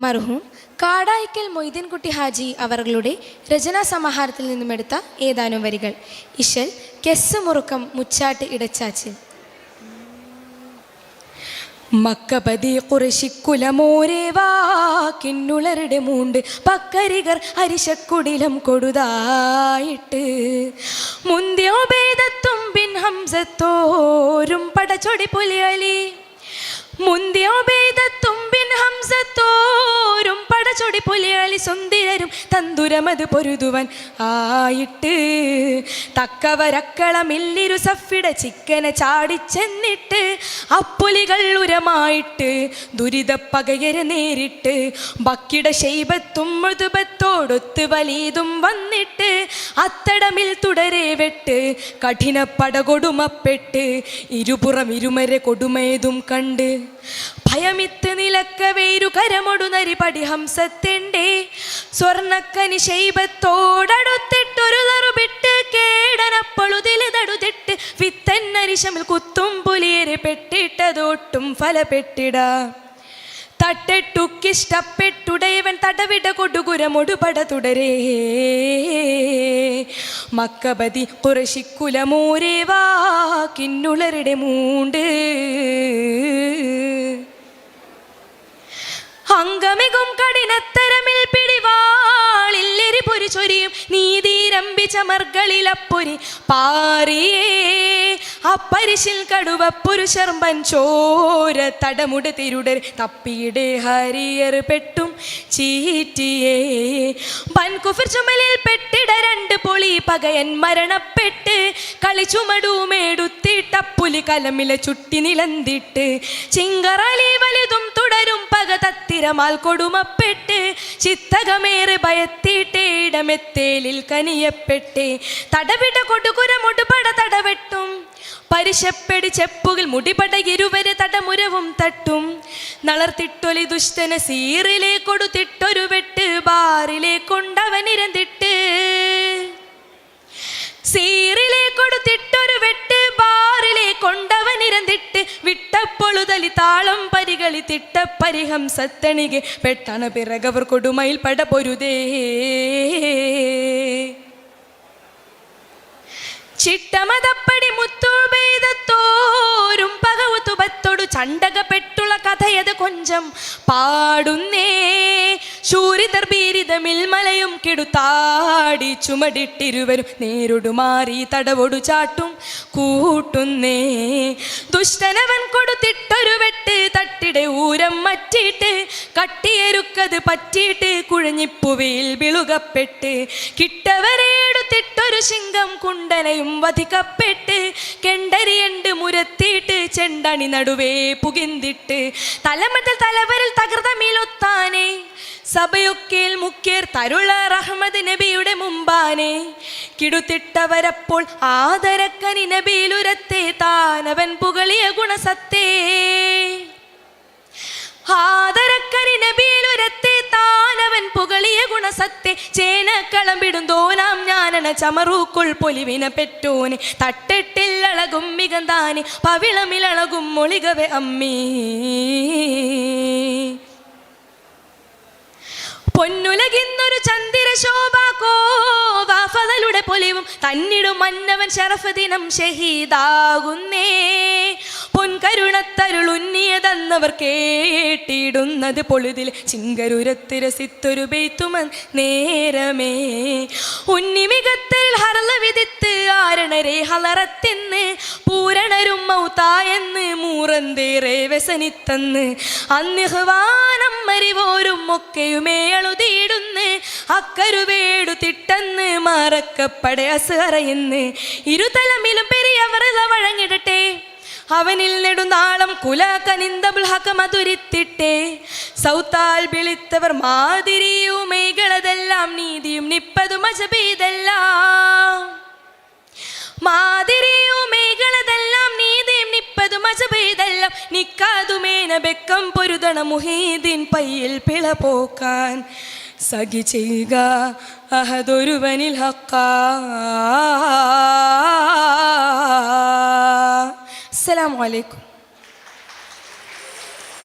മർഹൂം. കാടായിക്കൽ മൊയ്തീൻകുട്ടി ഹാജി അവരുടെ രചനാ സമാഹാരത്തിൽ നിന്നുമെടുത്ത ഏതാനും വരികൾ. ഇഷൽ കെസ് മുറുക്കം മുച്ചാട്ട് ഇടച്ചാച്ചിൽ. മക്കപതി കുറശിക്കുലമോരേ വാക്കിന്നുളരുടെ മൂണ്ട്. പക്കരികർ അരിശക്കുടിലം കൊടുതായിട്ട്. മുന്തിയോഭേദത്തും പിൻഹംസത്തോരും പടച്ചൊടി പുലിയലി മുന്തിയോഭേദ പടച്ചൊടി പുലിയാളി സുന്ദരരും തന്തുരമത് പൊരുതുവൻ. ആയിട്ട് തക്കവരക്കളമില്ലിരു സഫിട ചിക്കനെ ചാടിച്ചെന്നിട്ട് അപ്പുലികൾ ഉരമായിട്ട് ദുരിതപ്പകയര് നേരിട്ട് ബക്കിട ശൈബത്തും മൃദുബത്തോടൊത്ത് വലീതും വന്നിട്ട് അത്തടമിൽ തുടരെ വെട്ട് കഠിന പടകൊടുമപ്പെട്ട് ഇരുപുറം ഇരുമരെ കൊടുമയതും കണ്ട് ഭയമിത്ത് നിലക്കവേരു കരമൊടു നരിപടി പടിഹംസത്തിന്റെ സ്വർണക്കനി ശൈബത്തോടടുത്തിട്ടൊരു നറുപിട്ട് കേടനപ്പളുതിലിതടുതിട്ട് വിത്തന്നരിശമിൽ കുത്തും പുലിയരെ പെട്ടിട്ടതൊട്ടും ഫലപ്പെട്ടിട. തട്ടെട്ടുക്കിഷ്ടപ്പെട്ടുടയവൻ തടവിട കൊടുകുരമൊടുപട തുടരേ. മക്കബതി കുറശിക്കുലമൂരേവാ കിന്നുളരുടെ മൂണ്ട്. അങ്കമികും കഠിനത്തരമിൽ പിടിവാളില്ലെരി പൊരി ചൊരിയും. നീതിരമ്പിച്ച മർഗളിലപ്പൊരി പാറിയേ അപ്പരിശിൽ കടുവ പുരുഷർമ്പൻ ചോര തടമുട തിരുടർ. തപ്പിയുടെ ഹരിയർ പെട്ടും ചീറ്റിയേ. പൻകുഫിർ ചുമലിൽ പെട്ടിട രണ്ട് പൊളി പകയൻ മരണപ്പെട്ട്. കളിച്ചുമടുമേടുത്തിട്ടപ്പുലി കലമില ചുട്ടി നിലന്തിട്ട്. ചിങ്കറലി വലുതും തത്തിരമാൽ കൊടുമപ്പെട്ട് ചിത്തകമേറെ ഭയത്തിട്ട് ഇടമെത്തേലിൽ കനിയപ്പെട്ട്. തടവിട കൊടുകുരമൊടുപട തടവെട്ടും പരിശപ്പെടി ചെപ്പുകൾ മുടിപട ഇരുവരെ തടമുരവും തട്ടും. നളർത്തിട്ടൊലി ദുഷ്ടന സീറിലെ കൊടുത്തിട്ടൊരു വെട്ട് ബാറിലെ കൊണ്ടവനിരന്തിട്ട് സീറിലെ കൊടുത്തിട്ടൊരു വെട്ട് ബാറിലെ കൊണ്ടവനിരന്തിട്ട് വിട്ടപ്പൊളുതലി താളം പരികളി തിട്ട പരിഹംസത്തണികെ. പെട്ടണ പിറകവർ കൊടുമയിൽ പട പൊരുതേ. ചിട്ടമതപ്പടി മുത്തുബേദത്തോരും പകവുതുപത്തോടു ചണ്ടകപ്പെട്ടുള്ള കഥയത് കൊഞ്ചം പാടുന്നേ. ശൂരിതർ ബീരിതമിൽ മിൽമലയും കെടുത്താടി ചുമടിട്ടിരുവരും നേരിടു മാറി തടവൊടു ചാട്ടും കൂട്ടുന്നേ. ദുഷ്ടനവൻ കൊടുത്തിട്ടൊരു വെട്ട് മറ്റിയിട്ട് കട്ടിയെരുക്കത് പറ്റിയിട്ട് കുഴഞ്ഞിപ്പുവയിൽ വിളുകപ്പെട്ട് കിട്ടവരെടുത്തിട്ടൊരു ശിങ്കം കുണ്ടനയും വധിക്കപ്പെട്ട് കെണ്ടരിയണ്ട് മുരത്തിയിട്ട് ചെണ്ടണി നടുവേ പുകിന്തിട്ട് തലമത്തിൽ തലവരിൽ തകർത്തമീലൊത്താനെ സഭയൊക്കെ മുക്കിയർ തരുള റഹ്മദ് നബിയുടെ മുമ്പാനെ കിടുത്തിട്ടവരപ്പോൾ ആദരക്കനി നബിയിലുരത്തെ താനവൻ പുകളിയ ഗുണസത്തേ. ആദരക്കനി നബീലുരത്തെ താനവൻ പുകളിയ ഗുണസത്തെ ചേനക്കളമ്പിടും തോനാം ഞാനന ചമറൂക്കുൾ പൊലിവിന പെറ്റോനെ. തട്ടെട്ടില്ലളകും മികന്താനെ പവിളമിലളകും മൊളികവെ അമ്മീ. പൊന്നുലകിന്നൊരു ചന്ദ്ര ശോഭ കോവാഫതലുടെ പൊലിവും തന്നിടും മന്നവൻ ശറഫദിനം ഷഹീദാകുന്നേ. പൊൻകരുണത്തരുളുന്നിയതന്നവർ കേട്ടിടുന്നത് പൊഴുതിൽ ചിങ്കരുരത്തിരസിത്തൊരു ബെയ്ത്തുമൻ നേരമേ. ഉന്നിമികത്തിൽ ഹറല വിധിത്ത് ആരണരെ ഹലറത്തെന്ന് പൂരണരും മൗത്തായെന്ന് മൂറന്തേറെ വ്യസനിത്തന്ന് അന്നിഹ്വാനം മരിവോരും ഒക്കെയുമേ അളുതിയിടുന്ന് അക്കരുവേടു തിട്ടെന്ന് മറക്കപ്പടെ അസറയെന്ന് ഇരുതലമിലും പെരിയവർ വഴങ്ങിടട്ടെ. അവനിൽ നെടുനാളം മധുരിത്തിട്ടേ സൗത്താൽ വിളിത്തവർ മാതിരിയുമേകളതെല്ലാം നീതിയും നിപ്പതും അജബീതെല്ലാം മാതിരിയുമേകളതെല്ലാം നീതിയും നിപ്പതും അജബീതെല്ലാം നിക്കാതുമേന ബെക്കം പൊരുതണ മുഹീദിൻ പയ്യിൽ പിള പോക്കാൻ. സഖി ചെയ്യുക അഹദൊരുവനിൽ ഹക്കാ. Assalamu alaikum.